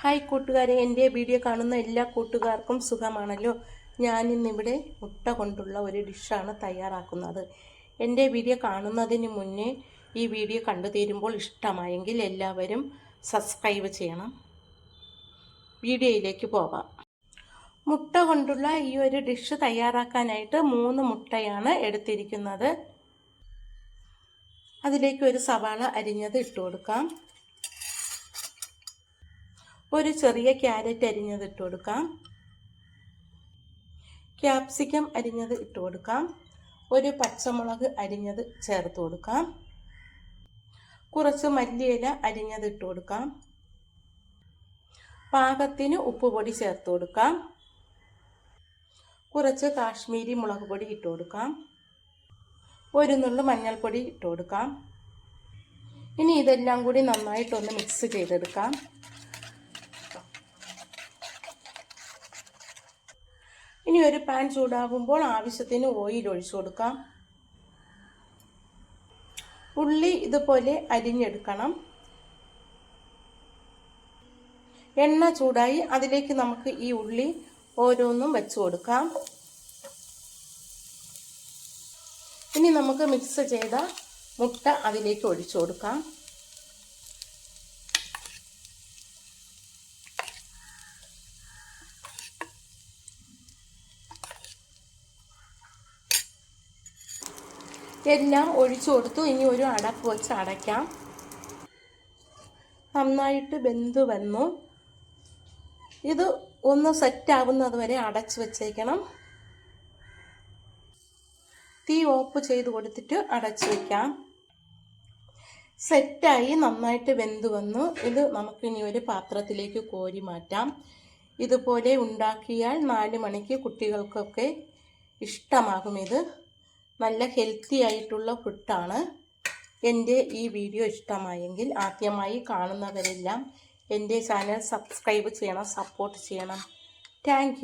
Hi കൂട്ടുകാരെ എന്റെ video കാണുന്ന എല്ലാ കൂട്ടുകാർക്കും സുഖമാണല്ലോ? ഞാനിന്നിവിടെ മുട്ട കൊണ്ടുള്ള ഒരു ഡിഷാണ് തയ്യാറാക്കുന്നത്. എന്റെ വീഡിയോ കാണുന്നതിന് മുന്നേ ഈ വീഡിയോ കണ്ടു തീരുമ്പോൾ ഇഷ്ടമായെങ്കിൽ എല്ലാവരും സബ്സ്ക്രൈബ് ചെയ്യണം. വീഡിയോയിലേക്ക് പോകാം. മുട്ട കൊണ്ടുള്ള ഈ ഒരു ഡിഷ് തയ്യാറാക്കാനായിട്ട് മൂന്ന് മുട്ടയാണ് എടുത്തിരിക്കുന്നത്. അതിലേക്ക് ഒരു സവാള അരിഞ്ഞത് ഇട്ട് കൊടുക്കാം. ഒരു ചെറിയ ക്യാരറ്റ് അരിഞ്ഞത് ഇട്ട് കൊടുക്കാം. ക്യാപ്സിക്കം അരിഞ്ഞത് ഇട്ട് കൊടുക്കാം. ഒരു പച്ചമുളക് അരിഞ്ഞത് ചേർത്ത് കൊടുക്കാം. കുറച്ച് മല്ലിയില അരിഞ്ഞത് ഇട്ട് കൊടുക്കാം. പാകത്തിന് ഉപ്പുപൊടി ചേർത്ത് കൊടുക്കാം. കുറച്ച് കാശ്മീരി മുളക് പൊടി ഇട്ട് കൊടുക്കാം. ഒരു നുള്ളു മഞ്ഞൾപ്പൊടി ഇട്ട് കൊടുക്കാം. ഇനി ഇതെല്ലാം കൂടി നന്നായിട്ടൊന്ന് മിക്സ് ചെയ്തെടുക്കാം. ഇനി ഒരു പാൻ ചൂടാകുമ്പോൾ ആവശ്യത്തിന് ഓയിൽ ഒഴിച്ചു കൊടുക്കാം. ഉള്ളി ഇതുപോലെ അരിഞ്ഞെടുക്കണം. എണ്ണ ചൂടായി അതിലേക്ക് നമുക്ക് ഈ ഉള്ളി ഓരോന്നും വെച്ച് കൊടുക്കാം. ഇനി നമുക്ക് മിക്സ് ചെയ്ത മുട്ട അതിലേക്ക് ഒഴിച്ചു കൊടുക്കാം. എല്ലാം ഒഴിച്ചു കൊടുത്തു. ഇനി ഒരു അടപ്പ് വെച്ച് അടയ്ക്കാം. നന്നായിട്ട് വെന്ത് വന്നു. ഇത് ഒന്ന് സെറ്റ് ആവുന്നത് വരെ അടച്ചു വെച്ചേക്കണം. തീ ഓഫ് ചെയ്ത് കൊടുത്തിട്ട് അടച്ചു വെക്കാം. സെറ്റായി നന്നായിട്ട് വെന്ത് വന്നു. ഇത് നമുക്കിനി ഒരു പാത്രത്തിലേക്ക് കോരി മാറ്റാം. ഇതുപോലെ ഉണ്ടാക്കിയാൽ നാല് മണിക്ക് കുട്ടികൾക്കൊക്കെ ഇഷ്ടമാകും ഇത്. നല്ല ഹെൽത്തി ആയിട്ടുള്ള ഫുഡാണ് എന്റെ ഈ വീഡിയോ ഇഷ്ടമായെങ്കിൽ ആദ്യമായി കാണുന്നവരെല്ലാം എന്റെ ചാനൽ സബ്സ്ക്രൈബ് ചെയ്യണം സപ്പോർട്ട് ചെയ്യണം. താങ്ക്